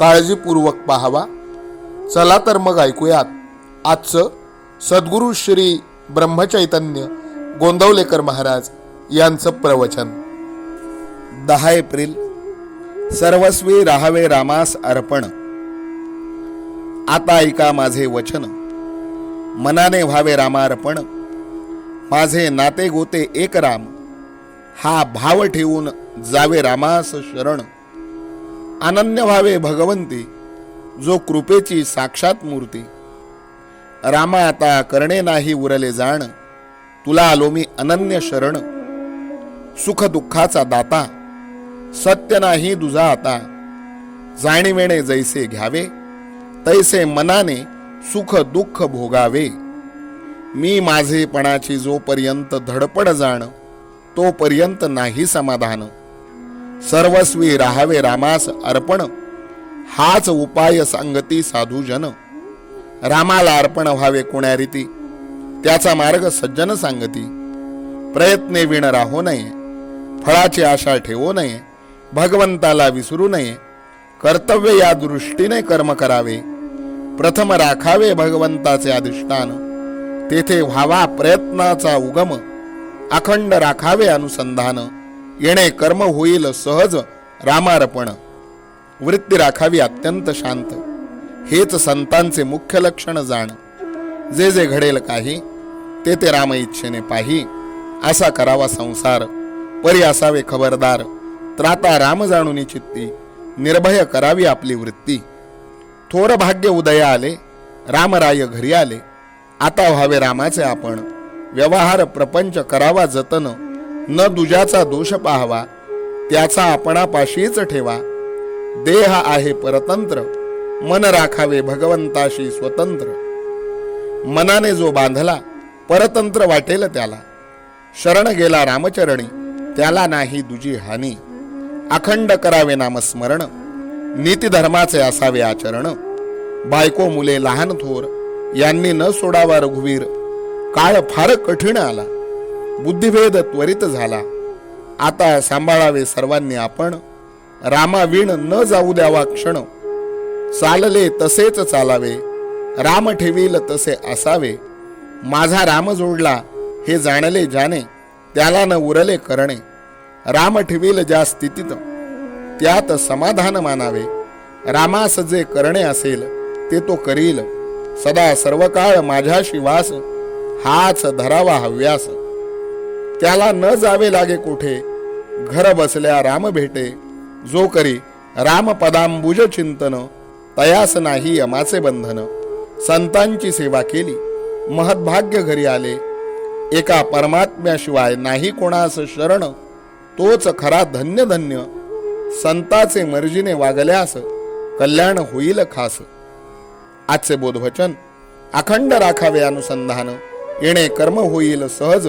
काळजीपूर्वक पाहावा. चला तर मग ऐकूयात. आजचं सद्गुरू श्री ब्रह्मचैतन्य गोंदवलेकर महाराज यांचं प्रवचन. दहा एप्रिल सर्वस्वी राहावे रामास अर्पण. आता ऐका माझे वचन. मनाने व्हावे रामार्पण. माझे नाते गोते एक राम हा भाव ठेवून जावे रामास शरण. अनन्य व्हावे भगवंती जो कृपेची साक्षात मूर्ती. रामा आता करणे नाही उरले जाण तुला आलो मी अनन्य शरण. सुख दुःखाचा दाता सत्य नाही दुजा आता. जाणीवेणे जैसे घ्यावे तैसे मनाने सुख दुःख भोगावे. मी माझेपणाची जोपर्यंत धडपड जाण तोपर्यंत नाही समाधान. सर्वस्वी राहावे रामास अर्पण. हाच उपाय सांगती साधूजन. रामाला अर्पण व्हावे कोण्या रीती? त्याचा मार्ग सज्जन सांगती. प्रयत्ने विण राहू नये. फळाची आशा ठेवू नये. भगवंताला विसरू नये. कर्तव्य या दृष्टीने कर्म करावे. प्रथम राखावे भगवंताचे अधिष्ठान. तेथे व्हावा प्रयत्नाचा उगम. अखंड राखावे अनुसंधान. येणे कर्म होईल सहज रामार्पण. वृत्ती राखावी अत्यंत शांत. हेच संतांचे मुख्य लक्षण जाण. जे जे घडेल काही ते ते राम इच्छेने पाही. असा करावा संसार. परी असावे खबरदार. त्राता राम जाणून चित्ती. निर्भय करावी आपली वृत्ती. थोर भाग्य उदया आले रामराय घरी आले. आता व्हावे रामाचे आपण. व्यवहार प्रपंच करावा जतन. न दुजाचा दोष पाहावा त्याचा आपणापाशीच ठेवा. देह आहे परतंत्र मन राखावे भगवंताशी स्वतंत्र. मनाने जो बांधला परतंत्र वाटेल त्याला. शरण गेला रामचरणी त्याला नाही दुजी हानी. अखंड करावे नामस्मरण नीतिधर्माचे असावे आचरण. बायको मुले लहान थोर यांनी न सोडावा रघुवीर. काळ फार कठीण आला. बुद्धिभेद त्वरित झाला. आता सांभाळावे सर्वांनी आपण. रामाविण न जाऊ द्यावा क्षण. चालले तसेच चालावे. राम ठेवील तसे असावे. माझा राम जोडला हे जाणले जाणे. त्याला न उरले करणे. राम ठेवील ज्या स्थितीत त्यात समाधान मानावे. रामास जे करणे असेल ते तो करील. सदा सर्वकाळ माझ्याशी वास हाच धरावा हव्यास. त्याला न जावे लागे कुठे? घर बसल्या राम भेटे. जो करी राम पदांबुज चिंतन तयास नाही यमाचे बंधन. संतांची सेवा केली महद्भाग्य घरी आले. एका परमात्म्याशिवाय नाही कोणास शरण तोच खरा धन्य धन्य. संताचे मर्जीने वागल्यास कल्याण होईल खास. आजचे बोधवचन अखंड राखावे अनुसंधान येणे कर्म होईल सहज.